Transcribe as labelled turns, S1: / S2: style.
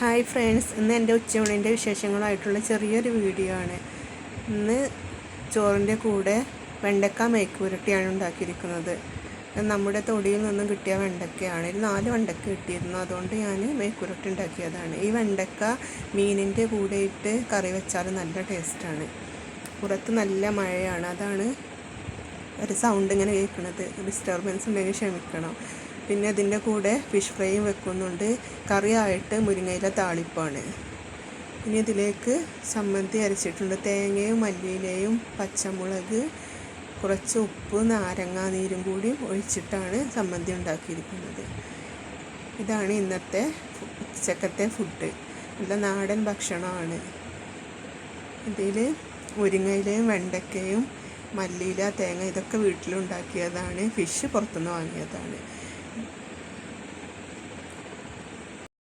S1: Hi friends ഇന്ന് എന്റെ ഉച്ചയൂണിന്റെ വിശേഷങ്ങളായിട്ടുള്ള ചെറിയൊരു വീഡിയോ ആണ്. ഇന്ന് ചോറിന്റെ കൂടെ വെണ്ടക്ക മേക്കുരട്ടിയാണ് ഉണ്ടാക്കിയിരിക്കുന്നത്. നമ്മുടെ തൊടിയിൽ നിന്നും കിട്ടിയ വെണ്ടക്കയാണ് ഒരു നാല് വെണ്ടക്ക കിട്ടിയിരുന്നു. അതുകൊണ്ട് ഞാൻ മേക്കുരട്ടി ഉണ്ടാക്കിയതാണ്. ഈ വെണ്ടക്ക മീനിന്റെ കൂടെ ഇട്ട് കറി വെച്ചാൽ നല്ല ടേസ്റ്റാണ്. പുറത്ത് നല്ല മഴയാണ്. അതാണ് ഒരു സൗണ്ട് ഇങ്ങനെ കേൾക്കുന്നത്. ഡിസ്റ്റർബൻസ് ഉണ്ടെങ്കിൽ ക്ഷമിക്കണം. പിന്നെ അതിന്റെ കൂടെ ഫിഷ് ഫ്രൈയും വെക്കുന്നുണ്ട്. കറിയായിട്ട് മുരിങ്ങയില താളിപ്പാണ്. ഇനി ഇതിലേക്ക് ചമ്മന്തി അരച്ചിട്ടുണ്ട്. തേങ്ങയും മല്ലിയിലയും പച്ചമുളക് കുറച്ച് ഉപ്പ് നാരങ്ങ നീരും കൂടി ഒഴിച്ചിട്ടാണ് ചമ്മന്തി ഉണ്ടാക്കിയിരിക്കുന്നത്. ഇതാണ് ഇന്നത്തെ ഉച്ചക്കത്തെ ഫുഡ് നല്ല നാടൻ ഭക്ഷണമാണ്. ഇതിൽ മുരിങ്ങയിലയും വെണ്ടക്കയും മല്ലിയില തേങ്ങ ഇതൊക്കെ വീട്ടിലുണ്ടാക്കിയതാണ്. ഫിഷ് പുറത്തുനിന്ന് വാങ്ങിയതാണ്.